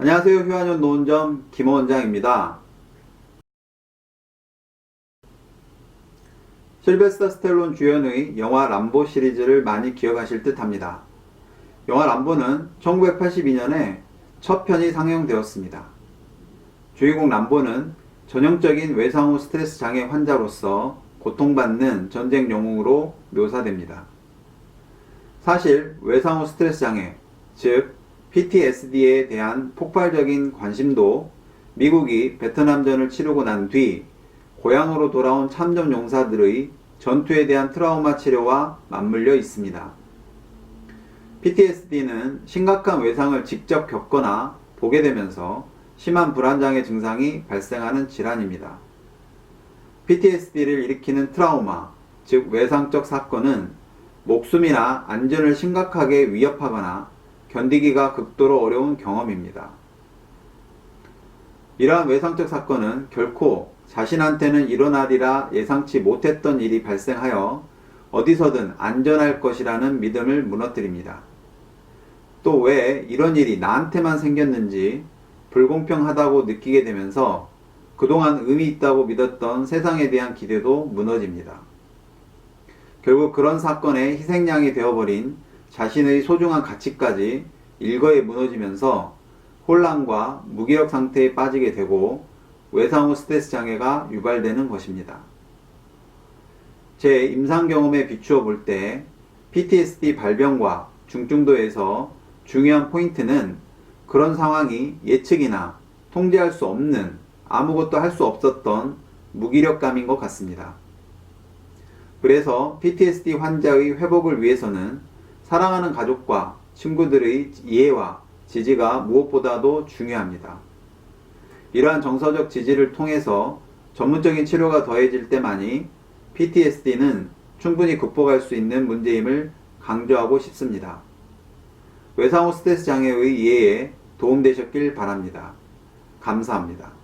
안녕하세요. 휴안현 노원점 김 원장입니다. 실베스터 스텔론 주연의 영화 람보 시리즈를 많이 기억하실 듯 합니다. 영화 람보는 1982년에 첫 편이 상영되었습니다. 주인공 람보는 전형적인 외상 후 스트레스 장애 환자로서 고통받는 전쟁 영웅으로 묘사됩니다. 사실 외상 후 스트레스 장애, 즉 PTSD에 대한 폭발적인 관심도 미국이 베트남전을 치르고 난 뒤 고향으로 돌아온 참전 용사들의 전투에 대한 트라우마 치료와 맞물려 있습니다. PTSD는 심각한 외상을 직접 겪거나 보게 되면서 심한 불안장애 증상이 발생하는 질환입니다. PTSD를 일으키는 트라우마, 즉 외상적 사건은 목숨이나 안전을 심각하게 위협하거나 견디기가 극도로 어려운 경험입니다. 이러한 외상적 사건은 결코 자신한테는 일어나리라 예상치 못했던 일이 발생하여 어디서든 안전할 것이라는 믿음을 무너뜨립니다. 또 왜 이런 일이 나한테만 생겼는지 불공평하다고 느끼게 되면서 그동안 의미 있다고 믿었던 세상에 대한 기대도 무너집니다. 결국 그런 사건의 희생양이 되어버린 자신의 소중한 가치까지 일거에 무너지면서 혼란과 무기력 상태에 빠지게 되고 외상 후 스트레스 장애가 유발되는 것입니다. 제 임상 경험에 비추어 볼 때 PTSD 발병과 중증도에서 중요한 포인트는 그런 상황이 예측이나 통제할 수 없는 아무것도 할 수 없었던 무기력감인 것 같습니다. 그래서 PTSD 환자의 회복을 위해서는 사랑하는 가족과 친구들의 이해와 지지가 무엇보다도 중요합니다. 이러한 정서적 지지를 통해서 전문적인 치료가 더해질 때만이 PTSD는 충분히 극복할 수 있는 문제임을 강조하고 싶습니다. 외상 후 스트레스 장애의 이해에 도움되셨길 바랍니다. 감사합니다.